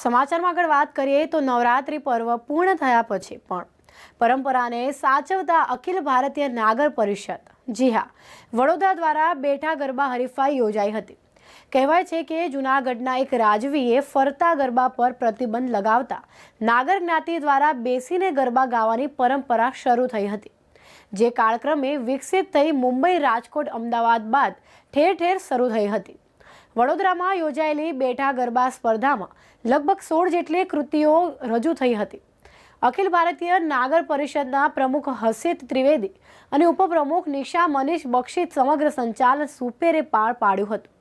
સમાચારમાં આગળ વાત કરીએ તો નવરાત્રિ પર્વ પૂર્ણ થયા પછી પણ. પરંપરાને સાચવતા અખિલ ભારતીય નાગર પરિષદ, જી હા, વડોદરા દ્વારા બેઠા ગરબા હરીફાઈ યોજાઈ હતી. કહેવાય છે કે જૂનાગઢના એક રાજવીએ ફરતા ગરબા પર પ્રતિબંધ લગાવતા નાગર જ્ઞાતિ દ્વારા બેસીને ગરબા ગાવાની પરંપરા શરૂ થઈ હતી. જે કાળક્રમે વિકસિત થઈ મુંબઈ રાજકોટ અમદાવાદ બાદ ઠેર ઠેર શરૂ થઈ હતી. વડોદરામાં યોજાયેલી બેઠા ગરબા સ્પર્ધામાં લગભગ સોળ જેટલી કૃતિઓ રજૂ થઈ હતી. અખિલ ભારતીય નાગર પરિષદના પ્રમુખ હસિત ત્રિવેદી અને ઉપપ્રમુખ નિશા મનીષ બક્ષિત સમગ્ર સંચાલન સુપેરે પાર પાડ્યું હતું.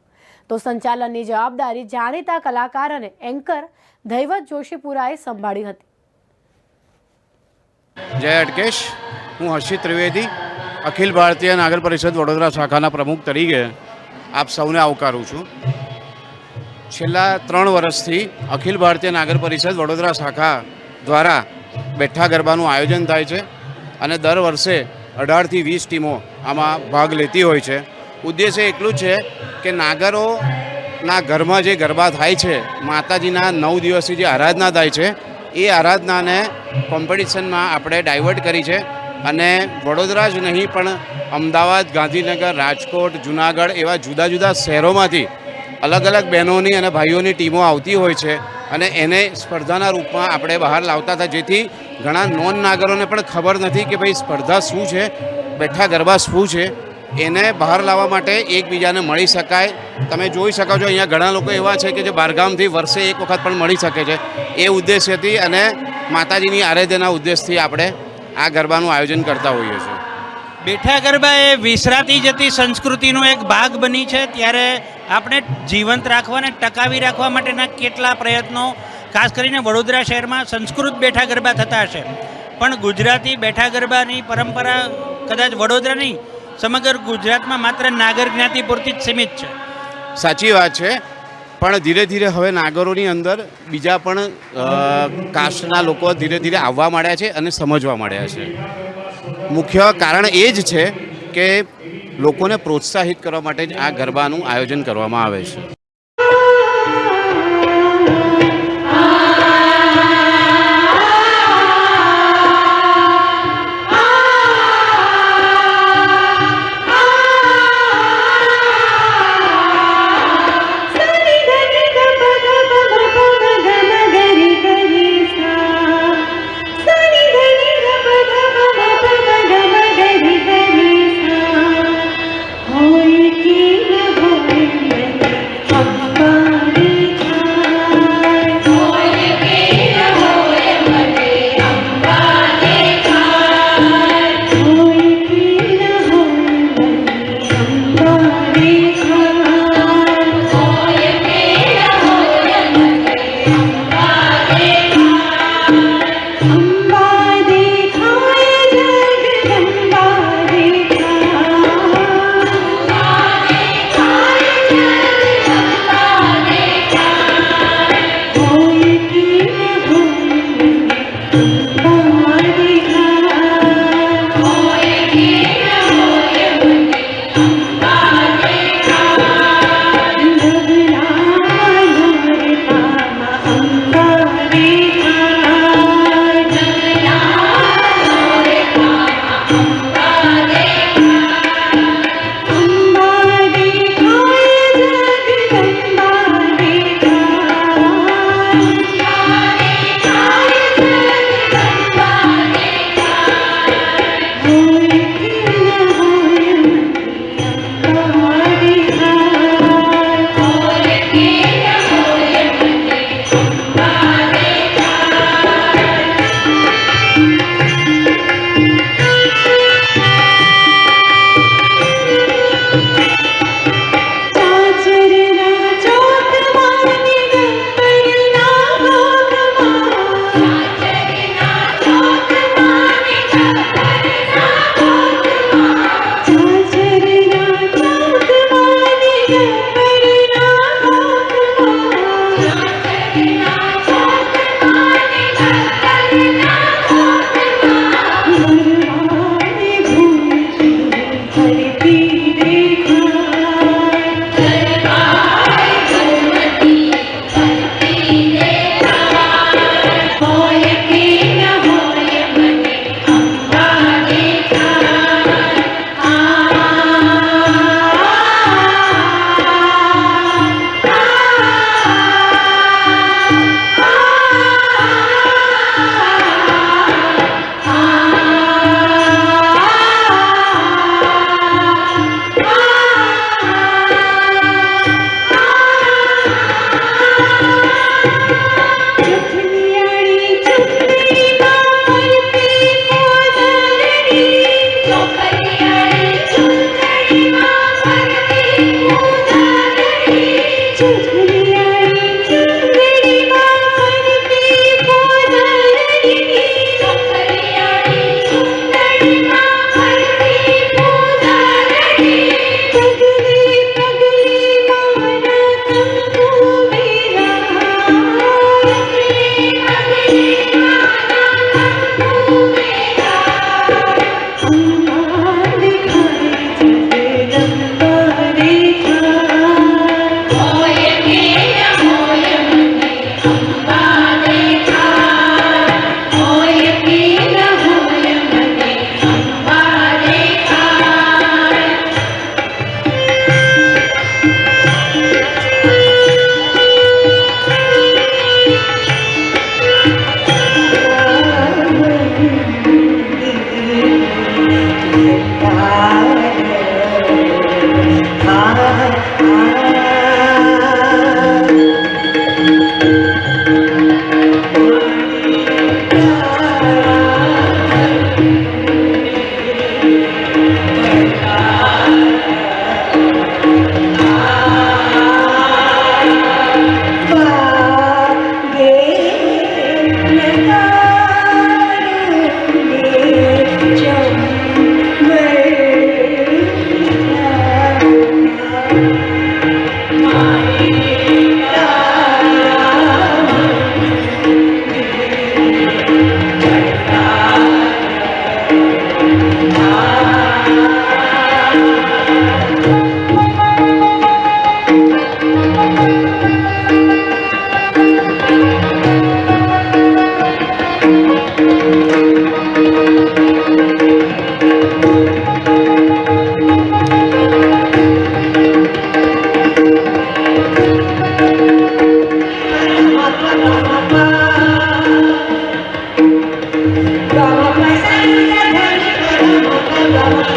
તો સંચાલનની જવાબદારી જાણીતા કલાકાર અને એન્કર દૈવત જોશીપુરાએ સંભાળી હતી. જય અટકેશ. હું હર્ષિત ત્રિવેદી, અખિલ ભારતીય નાગર પરિષદ વડોદરા શાખાના પ્રમુખ તરીકે આપ સૌને આવકારું છું. છેલ્લા ત્રણ વર્ષથી અખિલ ભારતીય નાગર પરિષદ વડોદરા શાખા દ્વારા બેઠા ગરબાનું આયોજન થાય છે અને દર વર્ષે અઢારથી વીસ ટીમો આમાં ભાગ લેતી હોય છે. ઉદ્દેશ્ય એટલું છે કે નાગરોના ઘરમાં જે ગરબા થાય છે, માતાજીના નવ દિવસની જે આરાધના થાય છે, એ આરાધનાને કોમ્પિટિશનમાં આપણે ડાયવર્ટ કરી છે. અને વડોદરા જ નહીં, પણ અમદાવાદ, ગાંધીનગર, રાજકોટ, જુનાગઢ એવા જુદા જુદા શહેરોમાંથી અલગ અલગ બહેનોની અને ભાઈઓની ટીમો આવતી હોય છે અને એને સ્પર્ધાના રૂપમાં આપણે બહાર લાવતા હતા. જેથી ઘણા નોન નાગરોને પણ ખબર નથી કે ભાઈ સ્પર્ધા શું છે, બેઠા ગરબા શું છે. એને બહાર લાવવા માટે એકબીજાને મળી શકાય. તમે જોઈ શકો છો, અહીંયા ઘણા લોકો એવા છે કે જે બહારગામથી વર્ષે એક વખત પણ મળી શકે છે. એ ઉદ્દેશ્યથી અને માતાજીની આરાધ્યના ઉદ્દેશથી આપણે આ ગરબાનું આયોજન કરતા હોઈએ છીએ. બેઠા ગરબા એ વિસરાતી જતી સંસ્કૃતિનો એક ભાગ બની છે. ત્યારે આપણે જીવંત રાખવા અને ટકાવી રાખવા માટેના કેટલા પ્રયત્નો ખાસ કરીને વડોદરા શહેરમાં સંસ્કૃત બેઠા ગરબા થતા હશે. પણ ગુજરાતી બેઠા ગરબાની પરંપરા કદાચ વડોદરા નહીં સમગ્ર ગુજરાતમાં માત્ર નાગર જ્ઞાતિ પૂરતી જ સીમિત છે. સાચી વાત છે. પણ ધીરે ધીરે હવે નાગરોની અંદર બીજા પણ કાસ્ટના લોકો ધીરે ધીરે આવવા માંડ્યા છે અને સમજવા માંડ્યા છે. મુખ્ય કારણ એ જ છે કે લોકોને પ્રોત્સાહિત કરવા માટે જ આ ગરબાનું આયોજન કરવામાં આવે છે.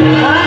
Bye.